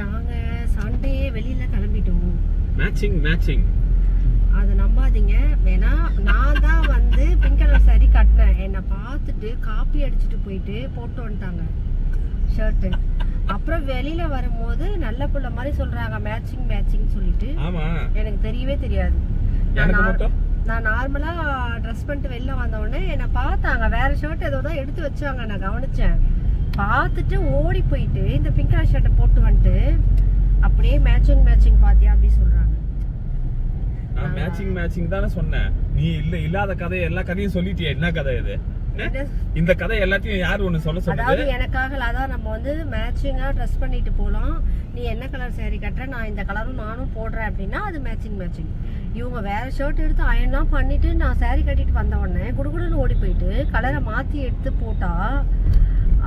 நாங்க சண்டே வெளியில கிளம்பிட்டோம். மேட்சிங் மேட்சிங் அதை நம்பாதீங்க. வேணா நான் தான் வந்து பிங்க் கலர் saree கட்டினேன். என்னை பார்த்துட்டு காப்பி அடிச்சுட்டு போயிட்டு போட்டு வந்துட்டாங்க ஷர்ட்டு அப்புறம் வெளியில வரும்போது நல்ல புள்ள மாதிரி சொல்றாங்க மேட்சிங் மேட்சிங் சொல்லிட்டு. ஆமா. எனக்கு தெரியவே தெரியாது. நான் நார்மலா ட்ரெஸ் பண்ணிட்டு வெளில வந்த உடனே என்னை பார்த்தாங்க. வேற ஷர்ட் ஏதோ தான் எடுத்து வச்சாங்க. நான் கவனிச்சேன். பார்த்துட்டு ஓடி போயிட்டு இந்த பிங்க் கலர் ஷர்ட்டை போட்டு வந்துட்டு அப்படியே மேட்சிங் மேட்சிங் பாத்தியா அப்படி சொல்றாங்க. நான் மேட்சிங் மேட்சிங் தானே சொன்னேன். நீ இல்ல இல்லாத கதை எல்லா கதையும் சொல்லிட்டியே? என்ன கதை இது? இந்த கதை எல்லாத்தையும் யார் ஒண்ணு சொல்ல அதாவது சொன்னது எனக்காக அதான் நம்ம வந்து மேட்சிங்கா ட்ரெஸ் பண்ணிட்டு போலாம். நீ என்ன கலர் saree கட்டுற? நான் இந்த கலரும் நானும் போடுறேன் அப்படின்னா அது மேட்சிங் மேட்சிங் இவங்க வேற ஷர்ட் எடுத்து அயன்லாம் பண்ணிட்டு நான் saree கட்டிட்டு வந்த உடனே குடுகுடுன்னு ஓடி போயிட்டு கலரை மாத்தி எடுத்து போட்டா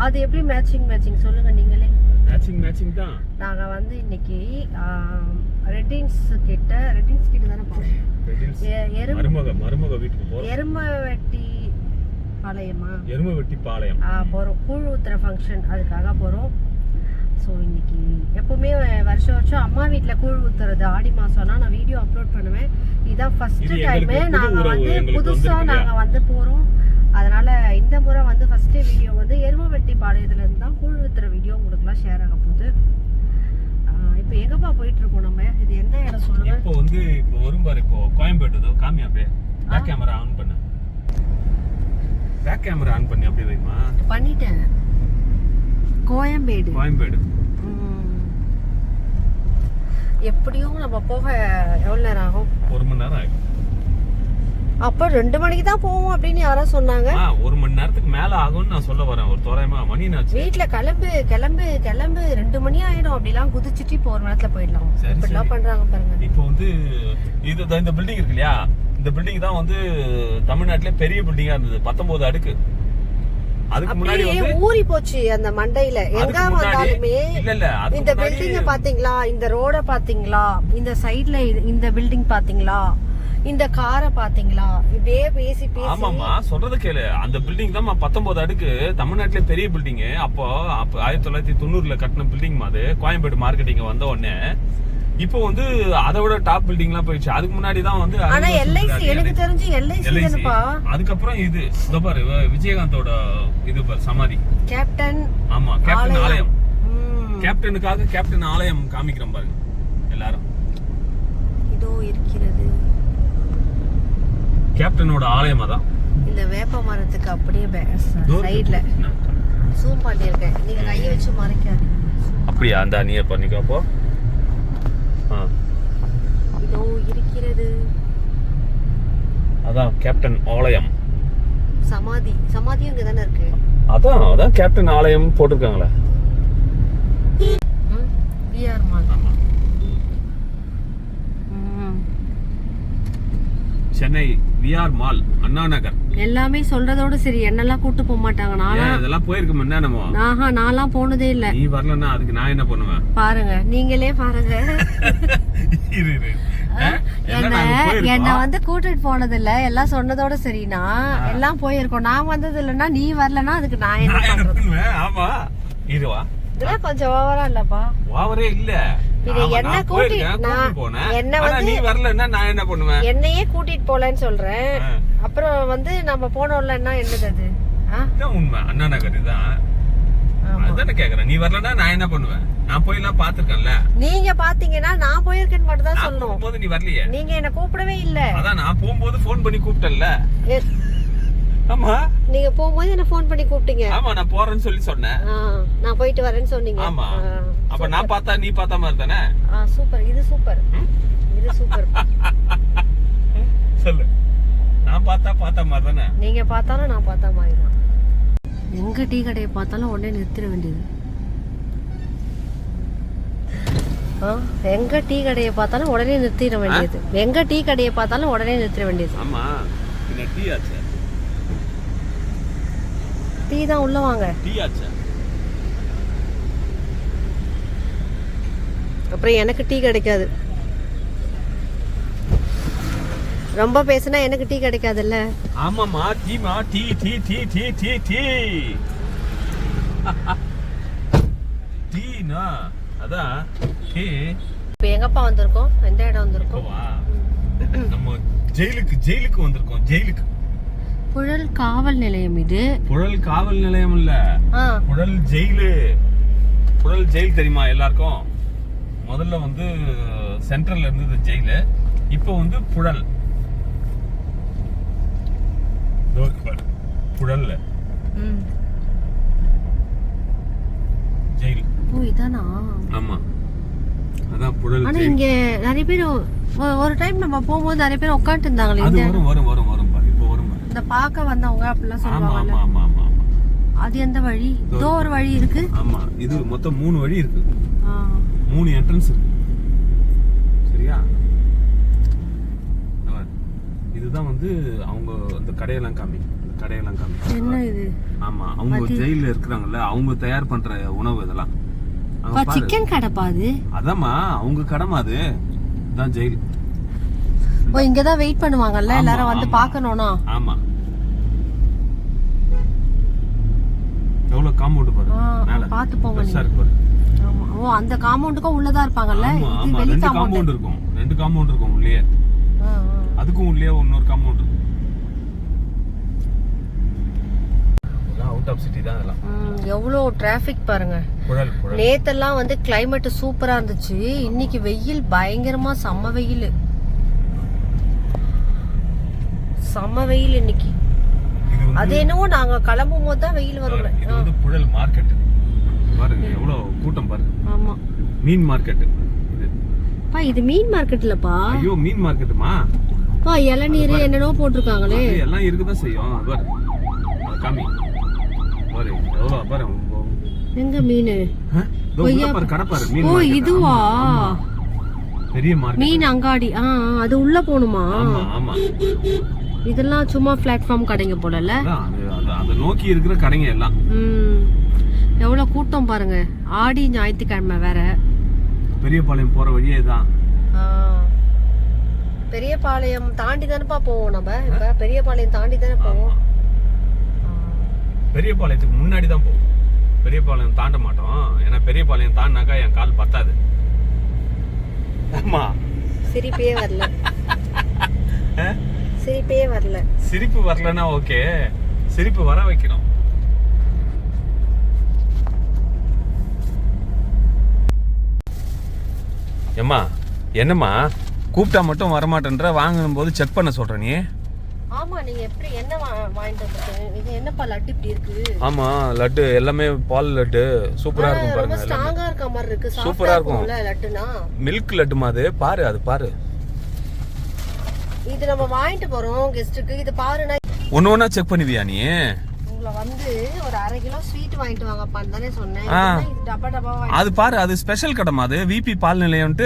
அது எப்படி மேட்சிங் மேட்சிங் சொல்லுங்க நீங்களே. மேட்சிங் மேட்சிங் தான். நாங்க வந்து இன்னைக்கு ரெட்டின்ஸ் கிட்ட ரெட்டின்ஸ் கிட்ட தானே போறோம். மருமக மருமக வீட்டுக்கு போறோம். எரும வெட்டி பாளையமா எரும வெட்டி பாளையம் போறோம். கூழ் ஊத்துற ஃபங்க்ஷன் அதுக்காக போறோம். ஸோ இன்னைக்கு எப்பவுமே வருஷம் வருஷம் அம்மா வீட்டில் கூழ் ஊத்துறது ஆடி மாசம்னா நான் வீடியோ அப்லோட் பண்ணுவேன். இதான் ஃபர்ஸ்ட் டைமு நாங்கள் வந்து புதுசாக நாங்கள் வந்து போகிறோம் அதனால இந்த முறை வந்து ஃபர்ஸ்ட் வீடியோ வந்து எருமவெட்டி பாளையத்துல இருந்து தான் கூழ் ஊத்துற வீடியோ உங்களுக்குலாம் ஷேர் ஆக போகுது இப்போ எங்கப்பா போயிட்டு இருக்கோம் நம்ம? இது எந்த இடம் சொல்லுங்க? இப்போ வந்து இப்போ வரும் பாரு இப்போ கோயம்பேடு இதோ காமி அப்படியே. பேக் கேமரா ஆன் பண்ணு. பேக் கேமரா ஆன் பண்ணி அப்படியே வைமா பண்ணிட்டேன். கோயம்பேடு. கோயம்பேடு. எப்படியும் நம்ம போக எவ்வளோ நேரம் ஆகும்? ஒரு மணி நேரம் ஆகும். அப்போ ரெண்டு மணிக்கு தான் போவோம் அப்படின்னு யாரோ சொன்னாங்க. ஒரு மணி நேரத்துக்கு மேல ஆகும்னு நான் சொல்ல வரேன். ஒரு தோராயமா மணி என்னாச்சு? வீட்ல கிளம்பு கிளம்பு கிளம்பு ரெண்டு மணி ஆயிடும். அப்படிலாம் குதிச்சுட்டு இப்போ ஒரு நேரத்துல போயிடலாம். இப்படிலாம் பண்றாங்க பாருங்க. இப்போ வந்து இது இதோ இந்த பில்டிங் இருக்கு இல்லையா? இந்த பில்டிங் தான் வந்து தமிழ்நாட்டிலே பெரிய பில்டிங்கா இருந்தது. பத்தொன்பது அடுக்கு. அதுக்கு முன்னாடி ஊறி போச்சு அந்த மண்டையில. எங்க வந்தாலுமே இந்த பில்டிங்க பாத்தீங்களா? இந்த ரோட பாத்தீங்களா? இந்த சைடுல இந்த பில்டிங் பாத்தீங்களா? இந்த காரை பாத்தீங்களா? இப்படியே பேசி பேசி. ஆமாமா சொல்றது கேளு. அந்த பில்டிங் தான் பத்தொன்பது அடுக்கு தமிழ்நாட்டிலே பெரிய பில்டிங் அப்போ அப்போ ஆயிரத்தி தொள்ளாயிரத்தி தொண்ணூறுல கட்டின பில்டிங் அது. கோயம்பேடு மார்க்கெட்டிங் வந்த உடனே. இப்போ வந்து அதை விட டாப் பில்டிங்லாம் போயிடுச்சு. அதுக்கு முன்னாடி தான் வந்து ஆனா எல்ஐசி எனக்கு. தெரிஞ்சு எல்ஐசி அதுக்கப்புறம் இது இதோ பாரு விஜயகாந்தோட இது பாரு சமாதி. கேப்டன் ஆமா கேப்டன் ஆலயம். கேப்டனுக்காக கேப்டன் ஆலயம் காமிக்கிறோம் பாருங்க எல்லாரும். இதோ இருக்கிறது. கேப்டனோட ஆலயம் அதான். இந்த வேப்ப மரத்துக்கு அப்படியே சைடுல. ஜூம் பண்ணியிருக்கேன். நீங்க கையை வச்சு மறைக்காதீங்க. அப்படியா? அந்த நீ பண்ணிக்கோ அப்போ இதோ இருக்கிறது. அதான் கேப்டன் ஆலயம். சமாதி. சமாதியும் இங்க தானே இருக்கு. அதான் அதான் கேப்டன் ஆலயம் போட்டிருக்காங்களே. PR mall. Chennai VR mall Anna Nagar எல்லாமே சொல்றதோட சரி என்னெல்லாம் கூட்டு போக மாட்டாங்க. ஏன் நான்லாம் இதெல்லாம் போயிருக்கோம் என்ன நம்ம ஆஹா நான்லாம் போனதே இல்ல. நீ வரலன்னா அதுக்கு நான் என்ன பண்ணுவேன்? பாருங்க நீங்களே பாருங்க? என்ன வந்து கூட்டிட்டு போனது இல்ல எல்லாம் சொன்னதோட சரினா எல்லாம் போயிருக்கோம். நான் வந்தது இல்லைன்னா நீ வரலன்னா அதுக்கு நான் என்ன நான் பண்ணுவேன்? ஆமா. இதுவா இதெல்லாம் கொஞ்சம் ஓவரா இல்லப்பா. ஓவரே இல்ல. என்ன கூட்டிட்டு என்னையே கூட்டிட்டு போலன்னு சொல்றேன். அப்புறம் வந்து நம்ம போனோம்லன்னா என்னது அது? உண்மை. அண்ணா நகர். அதுதானே கேக்குறேன். நீ வரலன்னா நான் என்ன பண்ணுவேன்? நான் போய் எல்லாம் பாத்துருக்கேன்ல நீங்க பாத்தீங்கன்னா நான் போயிருக்கேன்னு மட்டும் தான் சொல்லணும். போகும்போது நீ வரலையே. நீங்க என்ன கூப்பிடவே இல்ல. அதான் நான் போகும்போது போன் பண்ணி கூப்பிட்டேன்ல. ஆமா. நீங்க போகும்போது என்ன ஃபோன் பண்ணி கூப்பிட்டீங்க? ஆமா நான் போறேன்னு சொல்லி சொன்னேன். நான் போயிட்டு வரேன்னு சொன்னீங்க. ஆமா. அப்ப நான் பார்த்தா நீ பார்த்த மாதிரி தானே? ஆ, சூப்பர். இது சூப்பர்? இது சூப்பர். சொல்லு. நான் பார்த்தா பார்த்த மாதிரி தானே? நீங்க பார்த்தாலும் நான் பார்த்த மாதிரி தான். எங்க டீ கடையை பார்த்தாலும் உடனே நிறுத்திட வேண்டியது. எங்க டீ கடையை பார்த்தாலும் உடனே நிறுத்திட வேண்டியது. எங்க டீ கடையை பார்த்தாலும் உடனே நிறுத்திட வேண்டியது. ஆமா. டீ ஆச்சு. டீ தான் உள்ள வாங்க. டீ ஆச்சு? அப்புறம் எனக்கு டீ கிடைக்காது. ரொம்ப பேசுனா எனக்கு டீ கிடைக்காதுல்ல? ஆமாமா டீமா tea tea tea tea tea tea. டீனா? அதான் ஏ இப்போ எங்கப்பா வந்திருக்கோம்? எந்த இடம் வந்திருக்கோம்? நம்ம ஜெயிலுக்கு ஜெயிலுக்கு வந்திருக்கோம் ஜெயிலுக்கு. புழல் காவல் நிலையம் இது. புழல் காவல் நிலையம் இல்ல. புழல் ஜெயிலு. புழல் ஜெயில் தெரியுமா எல்லாருக்கும்? முதல்ல வந்து சென்ட்ரல்ல இருந்தது ஜெயிலு. இப்போ வந்து புழல். புழல்ல. ஜெயில். ஓ இதானா? ஆமா. அதான் புழல் ஆனா இங்க நிறைய பேர் ஒரு டைம் நம்ம போகும்போது நிறைய பேர் உட்காந்துட்டு இருந்தாங்களே வரும் வரும் வரும் வரும் பாரு இப்போ வரும் பாரு இந்த பார்க்க வந்தவங்க அப்படிலாம் ஆமா அது எந்த வழி? இதோ ஒரு வழி இருக்கு. ஆமா இது மொத்தம் மூணு வழி இருக்கு. மூணு என்ட்ரன்ஸ் இருக்கு. சரியா. இதுதான் வந்து அவங்க அந்த கடையெல்லாம் காமி அந்த கடையெல்லாம் காமி என்ன இது? ஆமா அவங்க ஜெயில இருக்கிறாங்கல்ல அவங்க தயார் பண்ற உணவு இதெல்லாம். சிக்கன் கடைப்பா அது? அதாம்மா அவங்க கடமை அது. இதான் ஜெயில். ஓ இங்கதான் வெயிட் பண்ணுவாங்கல்ல? எல்லாரும் வந்து. பார்க்கணும்னா? ஆமா. எவ்வளவு காம்பவுண்ட் பாரு? ஆ, மேல. பார்த்து போங்க பெருசா நீங்க. இருக்கு ஓ அந்த காம்பவுண்டுக்கும் உள்ளதா இருப்பாங்கல்ல? இது வெளி காம்பவுண்ட் இருக்கும். ரெண்டு காம்பவுண்ட் இருக்கும் உள்ளே அதுக்கும் உள்ளே இன்னொரு காம்பவுண்ட் இருக்கும் அவுட் ஆஃப் சிட்டி தான் அதெல்லாம் எவ்வளோ டிராஃபிக் பாருங்க. நேத்தெல்லாம் வந்து கிளைமேட் சூப்பரா இருந்துச்சு. இன்னைக்கு வெயில் பயங்கரமா செம்ம வெயில். செம்ம வெயில் இன்னைக்கு. அது என்னவோ நாங்க கிளம்பும் போது தான் வெயில் வரும் இது வந்து புழல் மார்க்கெட் பாருங்க எவ்வளவு கூட்டம் பாருங்க ஆமா. மீன் மார்க்கெட் பா இது மீன் மார்க்கெட்லப்பா ஐயோ மீன் மார்க்கெட்டுமா? பா இளநீர் என்னென்னோ போட்டிருக்காங்களே. எல்லாம் இருக்குதான் செய்யும்? பாரு. காமி பாரு எவ்வளவு பாரு எங்க மீன்? ஓ. இதுவா. பெரிய மார்க்கெட் மீன் அங்காடி. ஆ அது உள்ள போகணுமா ஆமா ஆமா. இதெல்லாம் சும்மா பிளாட்ஃபார்ம் கடைங்க போலல அது நோக்கி இருக்கிற கடைங்க எல்லாம். ம். எவ்வளவு கூட்டம் பாருங்க. ஆடி ஞாயிற்றுக்கிழமை வேற. பெரியபாளையம் போற வழியே தான். பெரியபாளையம் தாண்டி தானேப்பா போவோம் நம்ம. இப்ப பெரியபாளையம் தாண்டி தானே போவோம். பெரியபாளையத்துக்கு முன்னாடி தான் போகும் பெரியபாளையம் தாண்ட மாட்டோம். ஏன்னா பெரியபாளையம் தாண்டினாக்கா என் கால் பத்தாது. ஆமா. சிரிப்பே வரல? சிரிப்பே வரல. சிரிப்பு வரலன்னா ஓகே. சிரிப்பு வர வைக்கணும். ஏம்மா என்னம்மா? கூப்பிட்டா மட்டும் வரமாட்டேன்ற வாங்கணும் போது செக் பண்ண சொல்ற நீ? ஆமா நீங்க எப்படி என்ன வாங்கிட்டு வந்திருக்கீங்க? இது என்னப்பா லட்டு இப்படி இருக்கு? ஆமா லட்டு எல்லாமே பால் லட்டு. சூப்பரா இருக்கும் பாருங்க. ஸ்ட்ராங்கா இருக்க மாதிரி இருக்கு. சூப்பரா இருக்கும். லட்டுனா? மில்க் லட்டுமா அது. பாரு அது பாரு. இது நம்ம வாங்கிட்டு போறோம் கெஸ்ட்டுக்கு இது பாருனா ஒன்னு ஒன்னா செக் பண்ணுவியா நீ? உங்களை வந்து ஒரு அரை கிலோ ஸ்வீட் வாங்கிட்டு வாங்கப்பான்னு தானே சொன்னேன். ஆ. இதுனா இது டப்பா டப்பா வாங்கி அது பாரு அது ஸ்பெஷல் கடைமா அது. விபி பால் நிலையம்ட்டு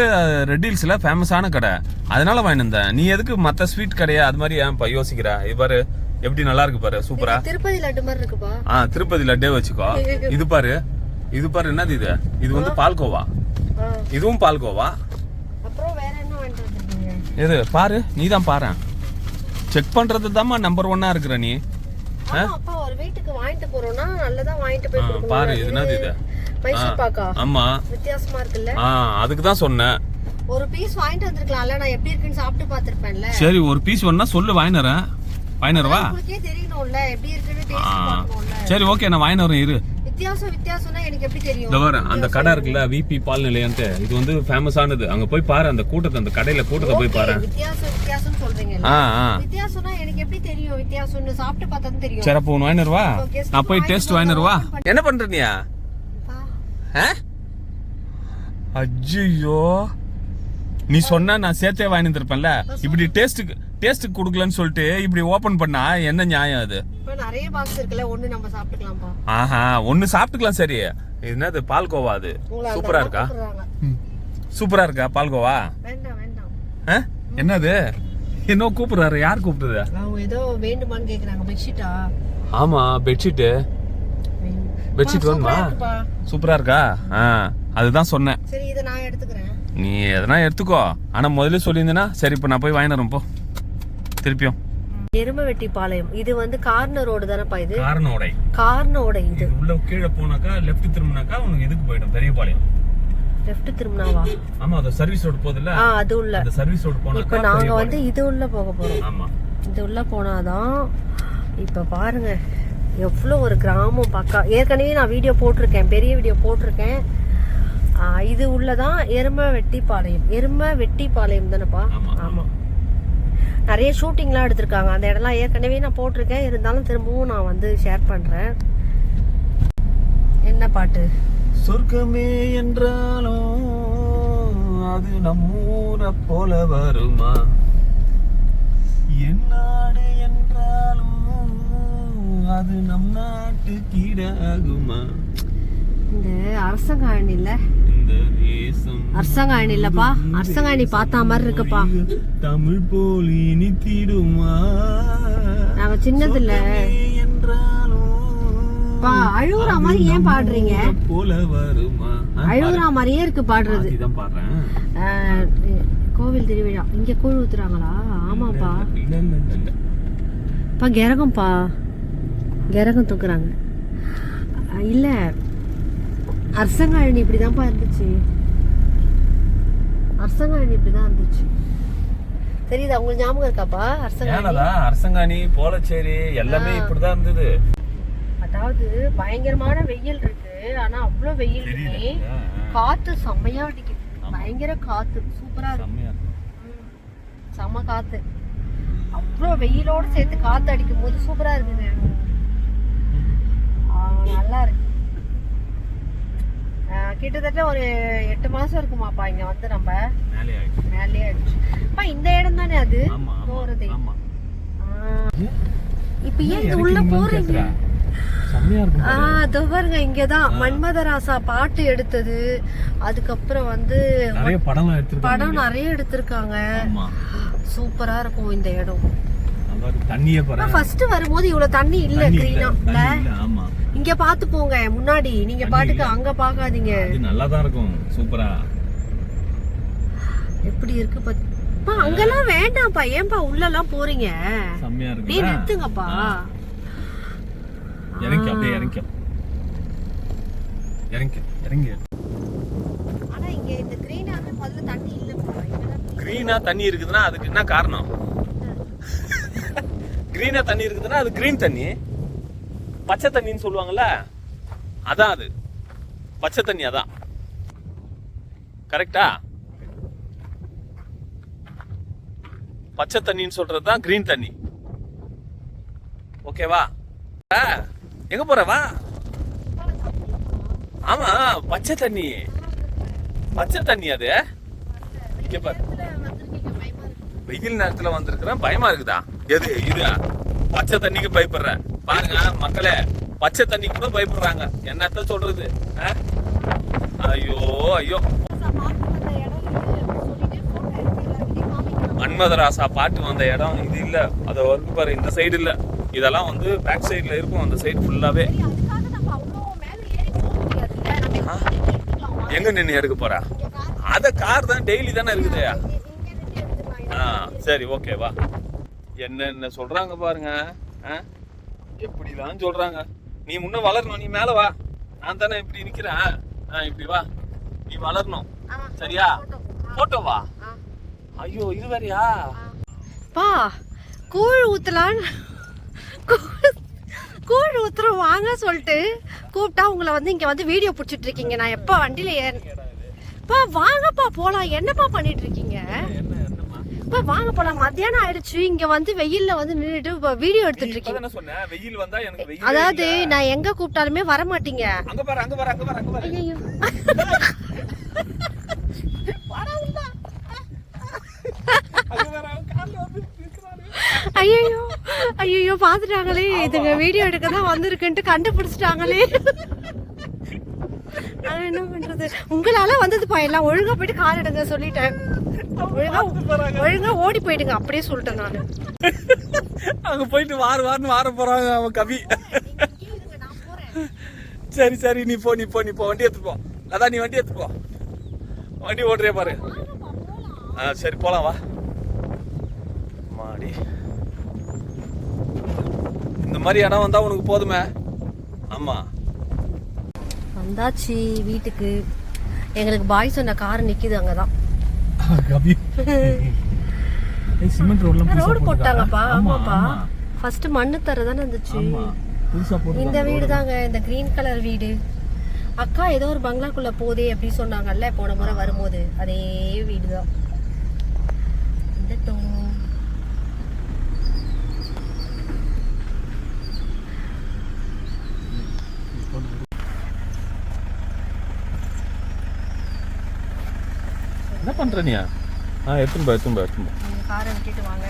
ரெட் ஹில்ஸ்ல ஃபேமஸான கடை. அதனால வந்தேன். நீ எதுக்கு மத்த ஸ்வீட் கடையா அது மாதிரி ஏன்ப்பா யோசிக்கிற? இது பாரு எப்படி நல்லா இருக்கு பாரு சூப்பரா இது திருப்பதி லட்டு மாதிரி இருக்குப்பா. ஆ திருப்பதி லட்டே வச்சுக்கோ. இது பாரு இது பாரு என்னது இது? இது வந்து பால்கோவா. இதுவும் பால்கோவா அப்புறம் வேற என்ன வாங்கிட்டு வந்திருக்கீங்க எது பாரு நீ தான் பாரு. செக் பண்றது தாம்மா நம்பர் ஒன்னா இருக்கிற நீ. ஆமா, அப்பா ஒரு வீட்டுக்கு வாங்கிட்டு போறோம்னா நல்லதா வாங்கிட்டு போய் கொடுக்கணும். பாரு என்னது இது? மைசூர் பாக்கா. ஆமா. வித்தியாசமா இருக்குல்ல? ஆ அதுக்கு தான் சொன்னேன். ஒரு பீஸ் வாங்கிட்டு வந்திருக்கலாம்ல நான் எப்படி இருக்குன்னு சாப்பிட்டு பார்த்திருப்பேன்ல. சரி ஒரு பீஸ் வேணா சொல்லு வாங்கினறேன் வாங்கினறவா உங்களுக்கே தெரியணும்ல எப்படி இருக்குன்னு டேஸ்ட் பார்க்கணும்ல. சரி ஓகே நான் வாங்கிட்டு வரேன் இரு. வித்தியாசம் வித்தியாசம்னா எனக்கு எப்படி தெரியும்? இந்த வர அந்த கடை இருக்குல்ல விபி பால் நிலையம்ட்டு இது வந்து ஃபேமஸானது அங்க போய் பாரு அந்த கூட்டத்தை அந்த கடையில கூட்டத்தை போய் பாரு. வித்தியாசம் வித்தியாசம் சொல்றீங்கல்ல? ஆ ஆ. வித்தியாசம்னா எனக்கு எப்படி தெரியும்? வித்தியாசம்னு சாப்பிட்டு பார்த்தா தெரியும். சரி அப்போ ஒன்று நான் போய் டேஸ்ட் வாங்கினருவா என்ன பண்ற நீயா பா. அஜ்ஜோ நீ சொன்னா நான் சேர்த்தே வாங்கி இருந்திருப்பேன்ல இப்படி டேஸ்ட்டுக்கு டேஸ்ட்டுக்கு கொடுக்கலன்னு சொல்லிட்டு இப்படி ஓபன் பண்ணா என்ன நியாயம் அது? இப்ப நிறைய பாக்ஸ் இருக்குல்ல ஒண்ணு நம்ம சாப்பிட்டுக்கலாம்ப்பா. ஆஹா ஒன்னு சாப்பிட்டுக்கலாம் சரி. இது என்னது பால்கோவா அது? சூப்பரா இருக்கா. சூப்பரா இருக்கா பால்கோவா? வேண்டாம் வேண்டாம். ஆ? என்னது? என்ன கூப்பிடுறாரு யார் கூப்பிடுறது அவங்க ஏதோ வேண்டுமான்னு கேக்குறாங்க பெட்ஷீட்டா ஆமா பெட்ஷீட்டு பெட்ஷீட் வேணுமா? சூப்பரா இருக்கா? ஆ அதுதான் சொன்னேன். சரி இதை நான் எடுத்துக்கிறேன். நீ எதனா எடுத்துக்கோ. ஆனா முதல்ல சொல்லியிருந்தேன்னா சரி இப்போ நான் போய் வாங்கிட்டு வரேன் போ. திருப்பியும் எருமவெட்டி பாளையம் இது வந்து கார்னர் ரோடு தானேப்பா இது? காரணோடை கார்னோட இது. உள்ள கீழே போனாக்கா லெஃப்ட் திரும்பினாக்கா உனக்கு இதுக்கு போயிடும் பெரியபாளையம். லெஃப்ட் திரும்பினாவா? ஆமா அந்த சர்வீஸ் ரோடு போகுதுல்ல? ஆ அது உள்ள. அந்த சர்வீஸ் ரோடு போனா இப்ப நாங்க வந்து இது உள்ள போக போறோம். ஆமா. இது உள்ள போனாதான் இப்ப பாருங்க எவ்வளோ ஒரு கிராமம் பக்கா. ஏற்கனவே நான் வீடியோ போட்டிருக்கேன் பெரிய வீடியோ போட்டிருக்கேன். இது உள்ளதான் எரும வெட்டிப்பாளையம் எரும வெட்டிப்பாளையம் தானேப்பா ஆமா, ஆமா. நிறைய ஷூட்டிங்லாம் எடுத்திருக்காங்க. அந்த இடம்லாம் ஏற்கனவே நான் போட்டிருக்கேன். இருந்தாலும் திரும்பவும் நான் வந்து ஷேர் பண்றேன். என்ன பாட்டு? சொர்க்கமே என்றாலும் அது நம்மூரை போல வருமா? என் நாடு என்றாலும் அது நம் நாட்டு கீடாகுமா? இந்த அரசங்காயணி இல்ல அரசங்காயணி இல்லப்பா அரசங்காயணி பார்த்தா மாதிரி இருக்குப்பா. தமிழ் போல் இனித்திடுமா? நாங்க சின்னதுல அழுகுற மாதிரி ஏன் பாடுறீங்க? அழுகுற மாதிரியே இருக்கு பாடுறது. கோவில் திருவிழா. இங்க கூழ் ஊத்துறாங்களா? ஆமாப்பா. இல்ல இல்ல இல்ல இல்ல. பா கிரகம்ப்பா. கிரகம் தூக்குறாங்க. அஹ், இல்ல அரசங்காயணி இப்படிதான்ப்பா இருந்துச்சு. அரசங்காயணி இப்படிதான் இருந்துச்சு. தெரியுதா உங்களுக்கு ஞாபகம் இருக்காப்பா? அரசங்காயணி ஏனதா அரசங்காணி போலச்சேரி எல்லாமே இப்படிதான் இருந்தது. அதாவது பயங்கரமான வெயில் இருக்கு. ஆனா அவ்வளவு வெயில் இருக்கு காத்து செம்மையா அடிக்குது. பயங்கர காத்து. சூப்பரா இருக்கு. செம்ம காத்து. அவ்வளோ வெயிலோட சேர்த்து காத்து அடிக்கும் போது சூப்பரா இருக்குங்க ஆ, நல்லா இருக்கு. கிட்டத்தட்ட ஒரு எட்டு மாசம் இருக்குமாப்பா இங்க வந்து நம்ம. மேலே ஆயிடுச்சு. மேலேயே ஆயிடுச்சு. அப்பா இந்த இடம் தானே அது? போறது. இப்ப ஏன் இது உள்ள போறீங்க? இதோ பாருங்க இங்கதான். மன்மதராசா பாட்டு எடுத்தது. அதுக்கப்புறம் வந்து படம் நிறைய எடுத்திருக்காங்க. சூப்பரா இருக்கும் இந்த இடம். ஒரு தண்ணியே பாரு ஃபர்ஸ்ட் வரும்போது இவ்வளவு தண்ணி இல்ல இல்ல, கிரீனா இல்ல இல்ல, ஆமா. இங்க பாத்து போங்க முன்னாடி. நீங்க பாட்டுக்கு இல்ல. அங்க பாக்காதீங்க. இது நல்லா தான் இருக்கும். சூப்பரா. எப்படி இருக்கு அப்பா, அங்கெல்லாம் வேண்டாம்ப்பா. ஏன்பா உள்ள எல்லாம் போறீங்க? செம்மையா நீ இருக்கு நிறுத்துங்கப்பா. இறங்கி அப்படியே இறங்கி இறங்கி இறங்கி ஆனா இங்க இந்த கிரீனா வந்து முதல்ல தண்ணி இல்லப்பா. இங்கெல்லாம் கிரீனா தண்ணி இருக்குதுன்னா அதுக்கு என்ன காரணம்? கிரீனாக தண்ணி இருக்குதுன்னா அது கிரீன் தண்ணி. பச்சை தண்ணின்னு சொல்லுவாங்கள்ல அதான் அது. பச்சை தண்ணி அதான். கரெக்டா பச்சை தண்ணின்னு சொல்றது தான் கிரீன் தண்ணி. ஓகேவா ஆ, எங்க போறவா ஆமா பச்சை தண்ணி. பச்சை தண்ணி அது. இங்க பாரு. வெயில் நேரத்துல வந்திருக்கிறேன் பயமா இருக்குதா? எது? இது பச்சை தண்ணிக்கு பயப்படுறேன். பாருங்க மக்களே பச்சை தண்ணி கூட பயப்படுறாங்க. என்னத்த சொல்றது? ஆ? ஐயோ ஐயோ. மன்மதராசா பாட்டு வந்த இடம் இது இல்ல. அத வந்து பாரு இந்த சைடு இல்ல. இதெல்லாம் வந்து பேக் சைடுல இருக்கும். அந்த சைடு ஃபுல்லாவே ஆ? எங்க நின்று எடுக்க போறா? கார் அத கார் தான் டெய்லி தானே இருக்குது. ஆ சரி ஓகே வா. என்னென்ன சொல்றாங்க பாருங்க ஆ? எப்படிலாம் சொல்றாங்க? நீ முன்ன வளரணும் நீ மேல வா. நான் தானே இப்படி நிக்கிறேன். ஆ இப்படி வா. நீ வளரணும். சரியா? photo. ஆ, போட்டோ வா? ஆ. ஐயோ இது வேறயா? பா கூழ் ஊத்தலான்னு கூழ்- ஊத்துறோம் வாங்க சொல்லிட்டு கூப்பிட்டா உங்களை வந்து இங்க வந்து வீடியோ பிடிச்சிட்டு இருக்கீங்க. நான் எப்ப வண்டியில ஏற பா வாங்கப்பா போலாம். என்னப்பா பண்ணிட்டு இருக்கீங்க? என்ன என்னம்மா பா வாங்க போலாம். மத்தியானம் ஆயிடுச்சு. இங்க வந்து வெயில்ல வந்து நின்னுட்டு வீடியோ எடுத்துட்டு வெயில் அதாவது நான் எங்க கூப்பிட்டாலுமே வர மாட்டீங்க அங்க பாரு அங்க பாரு அங்க பாரு அங்க பாரு. ஐயோ. ஐயோ பாத்துட்டாங்களே. இதுங்க வீடியோ எடுக்க தான் வந்திருக்குன்ட்டு கண்டுபிடிச்சிட்டாங்களே. என்ன பண்றது? உங்களால வந்ததுப்பா எல்லாம் ஒழுங்கா போயிட்டு கார் எடுங்க சொல்லிட்டேன். ஒழுங்கா ஓடி போயிடுங்க. அப்படியே சொல்லிட்டேன் நான். அங்க போயிட்டு வாரு வாருன்னு வார போறாங்க அவன் கவி. சரி சரி நீ போ நீ போ நீ போ. வண்டி எடுத்து போ. அதான் நீ வண்டி எடுத்து போ. வண்டி ஓட்டுறியா பாரு. ஆ சரி போலாம் வா. மாடி. இந்த மாதிரி இடம் வந்தா உனக்கு போதுமே. ஆமா. வந்தாச்சு வீட்டுக்கு. எங்களுக்கு பாய் சொன்ன கார் நிக்குது அங்கதான். கபி சிமெண்ட் ரோட்லாம் ரோடு போட்டாங்கப்பா ஆமாப்பா. ஃபர்ஸ்ட் மண்ணு தர தானே இருந்துச்சு இந்த வீடு தாங்க இந்த கிரீன் கலர் வீடு. அக்கா ஏதோ ஒரு பங்களாக்குள்ள போதே அப்படி சொன்னாங்கல்ல போன முறை வரும்போது. அதே வீடு தான் வந்துட்டோம். என்ன பண்ற நீ ஆ எடுத்துன்னு போ எடுத்துன்னு போ எடுத்துன்னு போ. நீங்க காரை விட்டுட்டு வாங்க.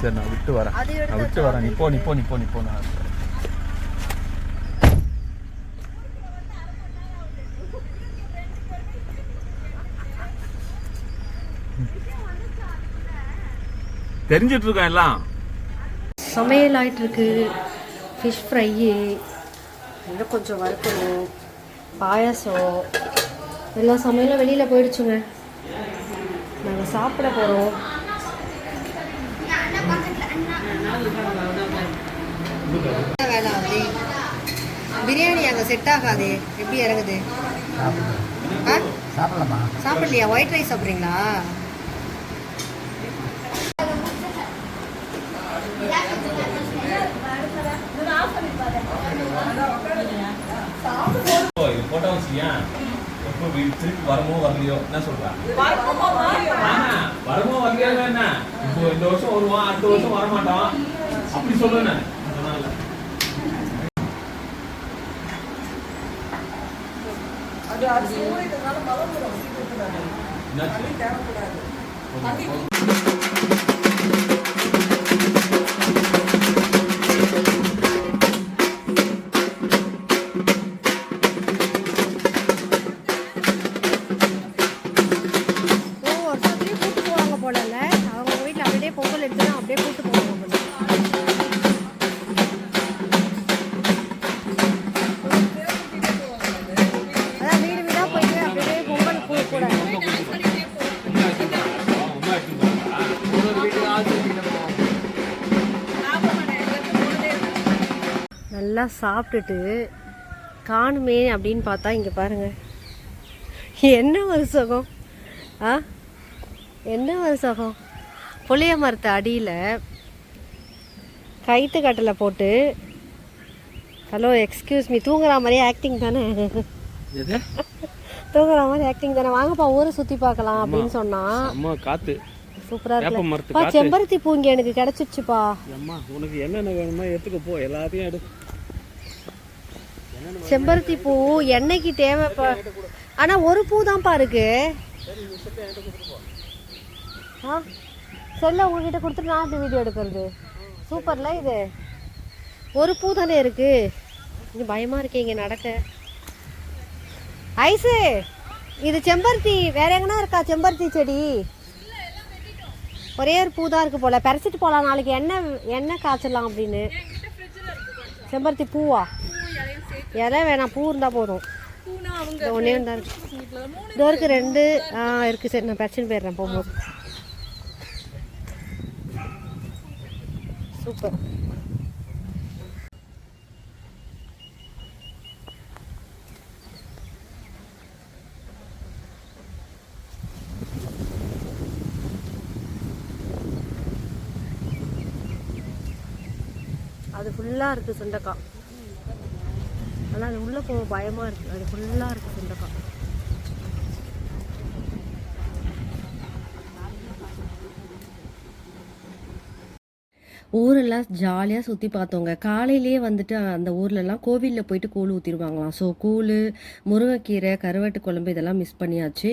சரி நான் விட்டு வரேன். நான் விட்டு வரேன். நீ போ நீ போ நீ போ நீ போ நான். தெரிஞ்சிட்டு இருக்கேன் எல்லாம். சமையல் ஆயிட்டு இருக்கு ஃபிஷ் ஃப்ரை இன்னும் கொஞ்சம் வறுக்கணும். பாயாசம். எல்லா சமையலும் வெளியில் போயிடுச்சுங்க. நாங்கள் சாப்பிட போகிறோம் வேணாம் அப்படி பிரியாணி அங்கே செட் ஆகாது. எப்படி இறங்குது? ஆ? சாப்பிடலாமா சாப்பிடலையா? ஒயிட் ரைஸ் சாப்பிட்றீங்களா போட்டோ வச்சியா எப்போ வீடு திருப்பி வரமோ வரலையோ என்ன சொல்றேன் வரமோ வரலையோ? என்ன? இப்போ இந்த வருஷம் வருவான் அடுத்த வருஷம் வரமாட்டான் அப்படி சொல்லுவேன் நான். என்னாச்சு? நல்லா சாப்பிட்டுட்டு காணுமே அப்படின்னு பார்த்தா இங்கே பாருங்க. என்ன ஒரு சுகம்? ஆ? என்ன ஒரு சுகம்? புளிய மரத்து அடியில் கைத்து கட்டலை போட்டு ஹலோ எக்ஸ்கியூஸ் மீ தூங்குற மாதிரி ஆக்டிங் தானே? தூங்குற மாதிரி ஆக்டிங் தானே? வாங்கப்பா ஊரை சுற்றி பார்க்கலாம் அப்படின்னு சொன்னான் காத்து. சூப்பராக வேப்ப இருக்கு. செம்பருத்தி பூ இங்கே எனக்கு கிடச்சிச்சுப்பா. அம்மா உனக்கு என்னென்ன வேணுமோ எடுத்துக்க போ எல்லாத்தையும் எடு. செம்பருத்தி பூ எண்ணெய்க்கு தேவைப்பா ஆனால் ஒரு பூ தான்ப்பா இருக்கு. ஆ செல்ல உங்ககிட்ட கொடுத்துட்டு நான் இந்த வீடியோ எடுக்கிறது? சூப்பர்ல இது. ஒரு பூ தானே இருக்கு. இங்க பயமாக இருக்கீங்க நடக்க. ஐசு இது செம்பருத்தி வேற எங்கன்னா இருக்கா செம்பருத்தி செடி? ஒரே ஒரு பூ தான் இருக்கு போல. பறிச்சிட்டு போகலாம் நாளைக்கு எண்ணெய் எண்ணெய் காய்ச்சலாம் அப்படின்னு. செம்பருத்தி பூவா? இலை வேணாம் பூ இருந்தா போதும். ஒன்று தான் இருக்கு இதோ ரெண்டு ஆ இருக்கு. சரி நான் பிரச்சனை போயிடுறேன் போகும்போது சூப்பர். அது ஃபுல்லாக இருக்குது சுண்டக்காய் ஆனால் அது உள்ளே போக பயமாக இருக்குது அது ஃபுல்லாக இருக்கும். ஊரெல்லாம் ஜாலியாக சுற்றி பார்த்தோங்க காலையிலேயே வந்துட்டு அந்த ஊர்லலாம் கோவிலில் போயிட்டு கூழ் ஊற்றிடுவாங்களாம் ஸோ கூழ் முருங்கைக்கீரை கருவாட்டு குழம்பு இதெல்லாம் மிஸ் பண்ணியாச்சு.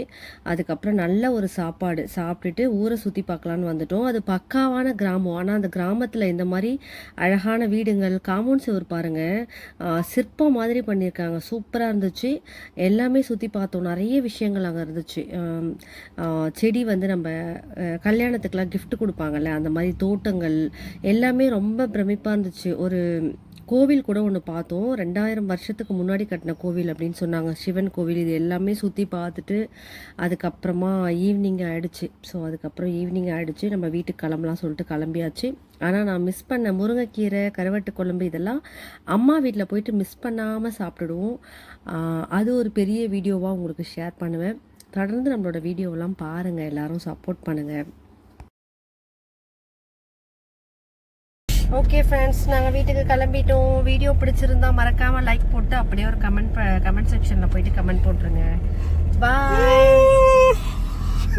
அதுக்கப்புறம் நல்ல ஒரு சாப்பாடு. சாப்பிட்டுட்டு ஊரை சுற்றி பார்க்கலான்னு வந்துட்டோம். அது பக்காவான கிராமம். ஆனால் அந்த கிராமத்தில் இந்த மாதிரி அழகான வீடுங்கள் காம்பவுண்ட் சுவர் பாருங்கள் சிற்பம் மாதிரி பண்ணியிருக்காங்க. சூப்பராக இருந்துச்சு. எல்லாமே சுற்றி பார்த்தோம். நிறைய விஷயங்கள் அங்கே இருந்துச்சு. செடி வந்து நம்ம கல்யாணத்துக்கெலாம் கிஃப்ட் கொடுப்பாங்கல்ல அந்த மாதிரி தோட்டங்கள் எல்லாமே ரொம்ப பிரமிப்பாக இருந்துச்சு. ஒரு கோவில் கூட ஒன்று பார்த்தோம். ரெண்டாயிரம் வருஷத்துக்கு முன்னாடி கட்டின கோவில் அப்படின்னு சொன்னாங்க. சிவன் கோவில் இது எல்லாமே சுற்றி பார்த்துட்டு அதுக்கப்புறமா ஈவினிங் ஆகிடுச்சு ஸோ அதுக்கப்புறம் ஈவினிங் ஆகிடுச்சு நம்ம வீட்டுக்கு கிளம்பலாம் சொல்லிட்டு கிளம்பியாச்சு. ஆனால் நான் மிஸ் பண்ண முருங்கைக்கீரை கருவட்டு குழம்பு இதெல்லாம் அம்மா வீட்டில் போயிட்டு மிஸ் பண்ணாமல் சாப்பிடுவோம் அது ஒரு பெரிய வீடியோவாக உங்களுக்கு ஷேர் பண்ணுவேன். தொடர்ந்து நம்மளோட வீடியோவெல்லாம் பாருங்கள் எல்லோரும் சப்போர்ட் பண்ணுங்கள் ஓகே ஃப்ரெண்ட்ஸ் நாங்கள் வீட்டுக்கு கிளம்பிட்டோம். வீடியோ பிடிச்சிருந்தா மறக்காமல் லைக் போட்டு அப்படியே ஒரு கமெண்ட் கமெண்ட் செக்ஷனில் போயிட்டு கமெண்ட் போட்டுருங்க. பாய்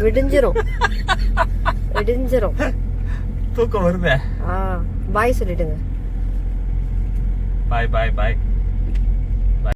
விடிஞ்சிரும். விடிஞ்சிரும். தூக்கம் வருதே. ஆ பாய் சொல்லிடுங்க. பாய் பாய் பாய்